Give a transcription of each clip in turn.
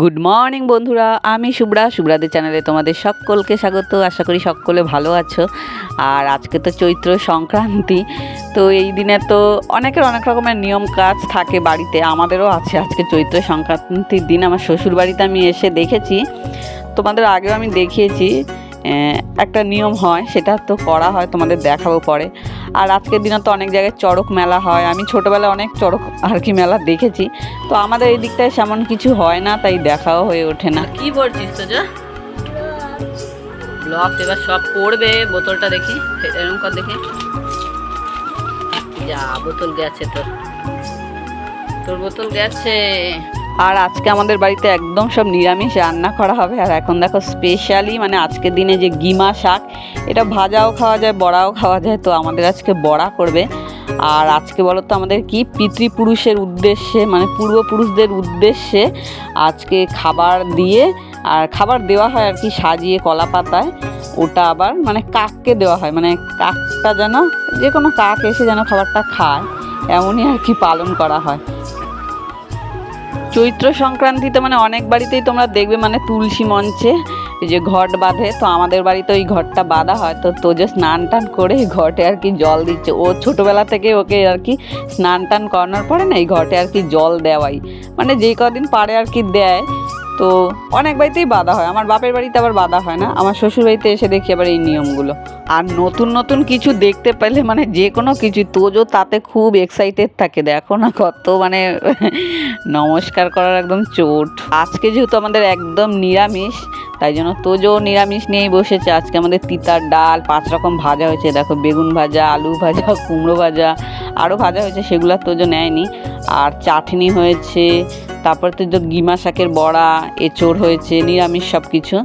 Good morning বন্ধুরা। আমি শুভ্রা। শুভ্রাদের চ্যানেলে তোমাদের সকলকে স্বাগত। আশা করি সকলে ভালো আছো। আর আজকে তো চৈত্র সংক্রান্তি, তো এই দিনে তো অনেকের অনেক রকমের নিয়ম কাজ থাকে বাড়িতে। আমাদেরও আছে আজকে চৈত্র সংক্রান্তির দিন। আমার শ্বশুর বাড়িতে আমি এসে দেখেছি। তোমাদের আগেও আমি দেখিয়েছি একটা নিয়ম হয়, সেটা তো করা হয়। তোমাদের দেখাবো পরে। আর আজকের দিনে তো অনেক জায়গায় চড়ক মেলা হয়। আমি ছোটোবেলায় অনেক চড়ক আর কি মেলা দেখেছি। তো আমাদের এই দিকটায় সেমন কিছু হয় না, তাই দেখাও হয়ে ওঠে না। কি পড়ছিস তো যা? ব্লক এবার সব পড়বে বোতলটা দেখি, এরকম কর দেখি। যা, বোতল গেছে তোর। তোর বোতল গেছে। আর আজকে আমাদের বাড়িতে একদম সব নিরামিষ রান্না করা হবে। আর এখন দেখো স্পেশালি মানে আজকের দিনে যে গিমা শাক, এটা ভাজাও খাওয়া যায়, বড়াও খাওয়া যায়, তো আমাদের আজকে বড়া করবে। আর আজকে বলো তো আমাদের কি? পিতৃপুরুষের উদ্দেশ্যে মানে পূর্বপুরুষদের উদ্দেশ্যে আজকে খাবার দিয়ে, আর খাবার দেওয়া হয় আর কি সাজিয়ে কলা পাতায়। ওটা আবার মানে কাককে দেওয়া হয় মানে কাকটা যেন যে কোনো কাক এসে যেন খাবারটা খায়, এমনই আর কি পালন করা হয়। চৈত্র সংক্রান্তিতে মানে অনেক বাড়িতেই তোমরা দেখবে মানে তুলসী মঞ্চে এই যে ঘট বাঁধে, তো আমাদের বাড়িতে ওই ঘরটা বাঁধা হয়। তো তো যে স্নান টান করে এই ঘটে আর কি জল দিচ্ছে। ও ছোটোবেলা থেকে ওকে আর কি স্নান টান করানোর পরে না এই ঘটে আর কি জল দেওয়াই। মানে যে কদিন পারে আর কি দেয় তো অনেক বাড়িতেই বাধা হয়। আমার বাপের বাড়িতে আবার বাধা হয় না। আমার শ্বশুর বাড়িতে এসে দেখি আবার এই নিয়মগুলো। আর নতুন নতুন কিছু দেখতে পেলে মানে যে কোনো কিছু, তোজো তাতে খুব এক্সাইটেড থাকে। দেখো না কত মানে নমস্কার করার একদম চোট। আজকে যেহেতু আমাদের একদম নিরামিষ, তাই জন্য তোজো নিরামিষ নিয়েই বসেছে। আজকে আমাদের তিতার ডাল, পাঁচ রকম ভাজা হয়েছে। দেখো বেগুন ভাজা, আলু ভাজা, কুমড়ো ভাজা আরও ভাজা হয়েছে, সেগুলো তোজো নেয়নি। আর চাটনি হয়েছে তারপর তো গিমা শাকের বড়া এচোর হয়েছে, নিরামিষ সব কিছু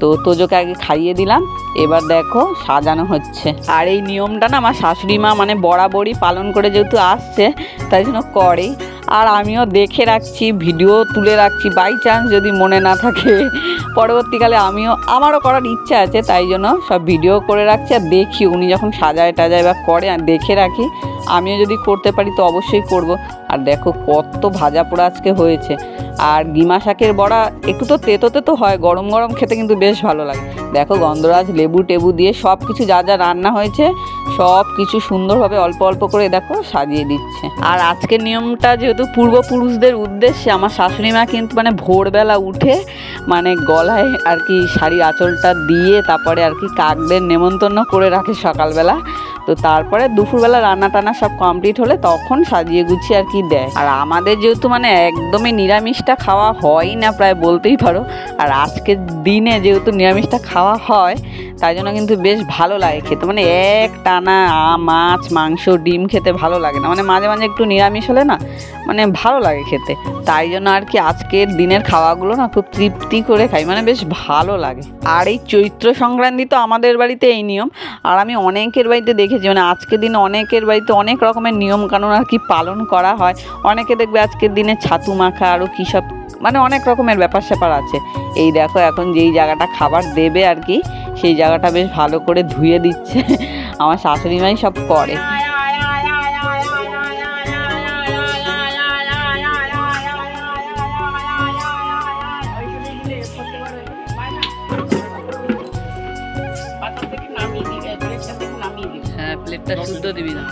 তো তোজোকে আগে খাইয়ে দিলাম, এবার দেখো সাজানো হচ্ছে। আর এই নিয়মটা না আমার শাশুড়ি মা মানে বরাবরই পালন করে যেহেতু আসছে, তাই জন্য করে আর আমিও দেখে রাখছি, ভিডিও তুলে রাখছি বাই চান্স যদি মনে না থাকে। পরবর্তীকালে আমিও, আমারও করার ইচ্ছা আছে, তাই জন্য সব ভিডিও করে রাখছি আর দেখি উনি যখন সাজায় টাজায় বা করে দেখে রাখি। আমিও যদি করতে পারি তো অবশ্যই করব। আর দেখো কত ভাজা পোড়া আজকে হয়েছে। আর গিমা শাকের বড়া একটু তো তেতো তেতো হয়, গরম গরম খেতে কিন্তু বেশ ভালো লাগে। দেখো গন্ধরাজ লেবু টেবু দিয়ে সব কিছু যা যা রান্না হয়েছে সব কিছু সুন্দরভাবে অল্প অল্প করে দেখো সাজিয়ে দিচ্ছে। আর আজকের নিয়মটা যেহেতু পূর্বপুরুষদের উদ্দেশ্যে, আমার শাশুড়ি মা কিন্তু মানে ভোরবেলা উঠে মানে গলায় আর কি শাড়ি আঁচলটা দিয়ে তারপরে আর কি কাকদের নেমন্তন্ন করে রাখে সকালবেলা। তো তারপরে দুপুরবেলা রান্না টান্না সব কমপ্লিট হলে তখন সাজিয়ে গুছিয়ে আর কি দেয়। আর আমাদের যেহেতু মানে একদমই নিরামিষটা খাওয়া হয় না প্রায় বলতেই পারো, আর আজকের দিনে যেহেতু নিরামিষটা খাওয়া হয়, তাই জন্য কিন্তু বেশ ভালো লাগে খেতে। মানে এক টানা মাছ, মাংস, ডিম খেতে ভালো লাগে না। মানে মাঝে মাঝে একটু নিরামিষ হলে না মানে ভালো লাগে খেতে। তাই জন্য আর কি আজকের দিনের খাওয়াগুলো না খুব তৃপ্তি করে খাই মানে বেশ ভালো লাগে। আর এই চৈত্র সংক্রান্তি তো আমাদের বাড়িতে এই নিয়ম। আর আমি অনেকের বাড়িতে দেখেছি মানে আজকের দিনে অনেকের বাড়িতে অনেক রকমের নিয়মকানুন আর কি পালন করা হয়। অনেকে দেখবে আজকের দিনে ছাতু মাখা আরও কী সব মানে অনেক রকমের ব্যাপার স্যাপার আছে। এই দেখো এখন যেই জায়গাটা খাবার দেবে আর কি, সেই জায়গাটা বেশ ভালো করে ধুয়ে দিচ্ছে। আমার শাশুড়ি মাই সব করে। হ্যাঁ প্লেটটা শুদ্ধ দিবি না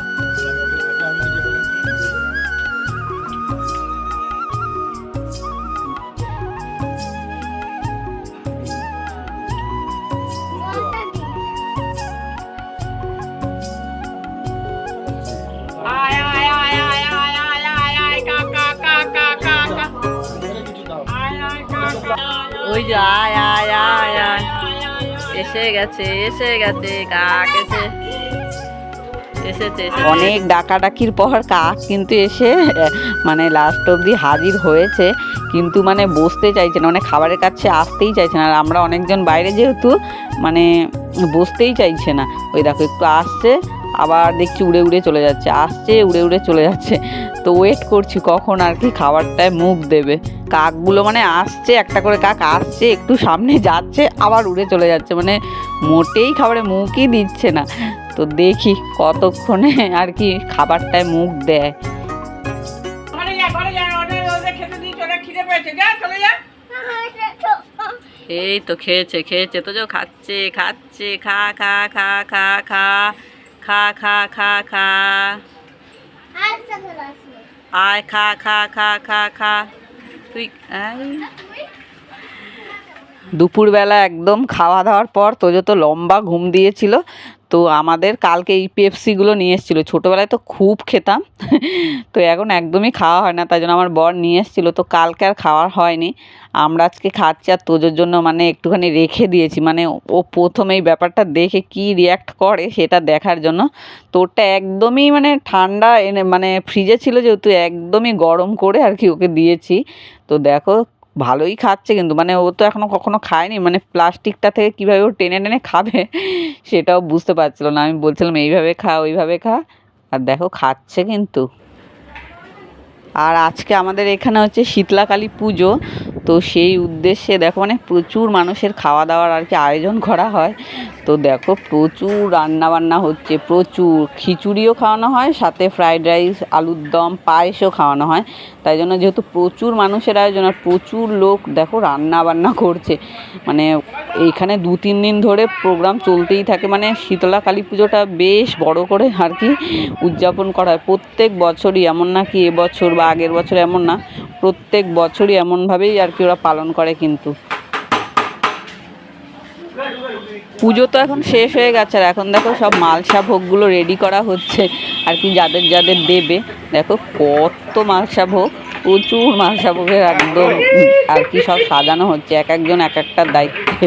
ওই যে আয় আয় আয় আয় এসে গেছে এসে গেছে কাক এসে অনেক ডাকাডাকির পর কাক কিন্তু এসে মানে লাস্ট অবধি হাজির হয়েছে, কিন্তু মানে বসতে চাইছে না মানে খাবারের কাছে আসতেই চাইছে না। আর আমরা অনেকজন বাইরে যেহেতু মানে বসতেই চাইছে না। ওই দেখো একটু আসছে আবার দেখছি উড়ে উড়ে চলে যাচ্ছে আসছে উড়ে উড়ে চলে যাচ্ছে। তো ওয়েট করছি কখন আর কি খাবারটায় মুখ দেবে। কাকগুলো মানে আসছে একটা করে কাক আসছে একটু সামনে যাচ্ছে আবার উড়ে চলে যাচ্ছে। মানে মোটেই খাবারে মুখই দিচ্ছে না। তো দেখি কতক্ষণে আর কি খাবারটায় মুখ দেয়। এই তো খেয়েছে খেয়েছে। তো যে খাচ্ছে খাচ্ছে খা খা খা খা খা। খা খা খা খা আয় খা খা খা খা খা তুই আয় দুপুরবেলা একদম খাওয়া দাওয়ার পর তোজো তো লম্বা ঘুম দিয়েছিল, তো আমাদের কালকে এই পেপসিগুলো নিয়ে এসেছিল। ছোটোবেলায় তো খুব খেতাম, তো এখন একদমই খাওয়া হয় না, তাই জন্য আমার বর নিয়ে এসেছিল, তো কালকে আর খাওয়ার হয়নি। আমরা আজকে খাচ্ছি আর তোজোর জন্য মানে একটুখানি রেখে দিয়েছি মানে ও প্রথমে এই ব্যাপারটা দেখে কি রিয়াক্ট করে সেটা দেখার জন্য। তোরটা একদমই মানে ঠান্ডা এনে মানে ফ্রিজে ছিল যেহেতু, একদমই গরম করে আর কি ওকে দিয়েছি। তো দেখো ভালোই খাচ্ছে কিন্তু মানে ও তো এখনও কখনো খায়নি মানে প্লাস্টিকটা থেকে কীভাবে ও টেনে টেনে খাবে সেটাও বুঝতে পারছিল না। আমি বলছিলাম, এইভাবে খা, ওইভাবে খা। আর দেখো খাচ্ছে কিন্তু। আর আজকে আমাদের এখানে হচ্ছে শীতলাকালী পুজো তো সেই উদ্দেশ্যে দেখো মানে প্রচুর মানুষের খাওয়া দাওয়ার আর কি আয়োজন করা হয়। তো দেখো, প্রচুর রান্না বান্না হচ্ছে, প্রচুর। খিচুড়িও খাওয়ানো হয়, সাথে ফ্রাইড রাইস, আলুর দম, পায়েসও খাওয়ানো হয়। তাই জন্য যেহেতু প্রচুর মানুষের আয়োজন আর প্রচুর লোক দেখো রান্না বান্না করছে। মানে এইখানে দু, তিন দিন ধরে প্রোগ্রাম চলতেই থাকে। মানে শীতলা কালী পুজোটা বেশ বড় করে আর কি উদযাপন করা হয়। প্রত্যেক বছরই এমন না কি এবছর বা আগের বছর এমন না। প্রত্যেক বছরই এমনভাবেই আর কি ওরা পালন করে কিন্তু। পুজো তো এখন শেষ হয়ে গেছে আর এখন দেখো সব মালসা ভোগগুলো রেডি করা হচ্ছে। আর কি যাদের যাদের দেবে, দেখো কত মালসা ভোগ, প্রচুর মালসা ভোগের একদম আর কি সব সাজানো হচ্ছে। এক একজন এক একটা দায়িত্বে।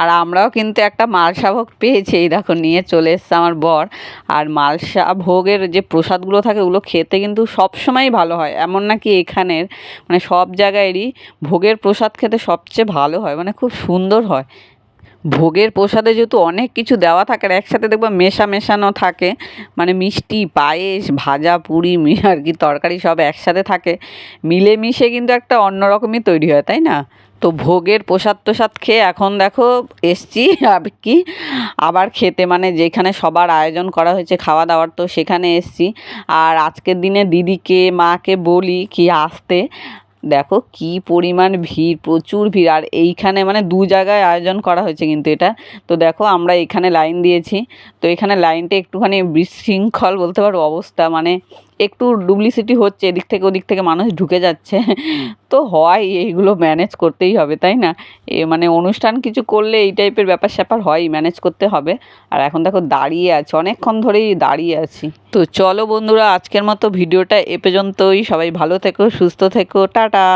আর আমরাও কিন্তু একটা মালসা ভোগ পেয়েছি। এই দেখো, নিয়ে চলে এসছে আমার বর। আর মালসা ভোগের যে প্রসাদগুলো থাকে, ওগুলো খেতে কিন্তু সবসময়ই ভালো হয়। এমন নাকি এখানের মানে সব জায়গায়েরই ভোগের প্রসাদ খেতে সবচেয়ে ভালো হয় মানে খুব সুন্দর হয়। ভোগের প্রসাদে যেহেতু অনেক কিছু দেওয়া থাকে আর একসাথে দেখবা মেশা মেশানো থাকে মানে মিষ্টি, পায়েস, ভাজা, পুরি আর কি তরকারি সব একসাথে থাকে। মিলেমিশে কিন্তু একটা অন্যরকমই তৈরি হয়, তাই না? তো ভোগের প্রসাদ প্রসাদ খেয়ে এখন দেখো এসছি আর কি। আবার খেতে মানে যেখানে সবার আয়োজন করা হয়েছে খাওয়া দাওয়ার তো সেখানে এসছি। আর আজকের দিনে দিদিকে, মাকে বলি কি আসতে। দেখো কি পরিমাণ ভিড়, প্রচুর ভিড়। আর এইখানে মানে দু জায়গায় আয়োজন করা হয়েছে কিন্তু এটা। তো দেখো আমরা এখানে লাইন দিয়েছি। তো এখানে লাইনটা একটুখানি বিশৃঙ্খল বলতে পারো অবস্থা। মানে একটু ডুপ্লিসিটি হচ্ছে এদিক থেকে ওদিক থেকে মানুষ ঢুকে যাচ্ছে। তো হয় এইগুলো ম্যানেজ করতেই হবে তাই না? এ মানে অনুষ্ঠান কিছু করলে এই টাইপের ব্যাপার স্যাপার হয় ম্যানেজ করতে হবে। আর এখন দেখো দাঁড়িয়ে আছে অনেকক্ষণ ধরেই দাঁড়িয়ে আছি। তো চলো বন্ধুরা আজকের মতো ভিডিওটা এ পর্যন্তই। সবাই ভালো থেকো সুস্থ থেকো টাটা!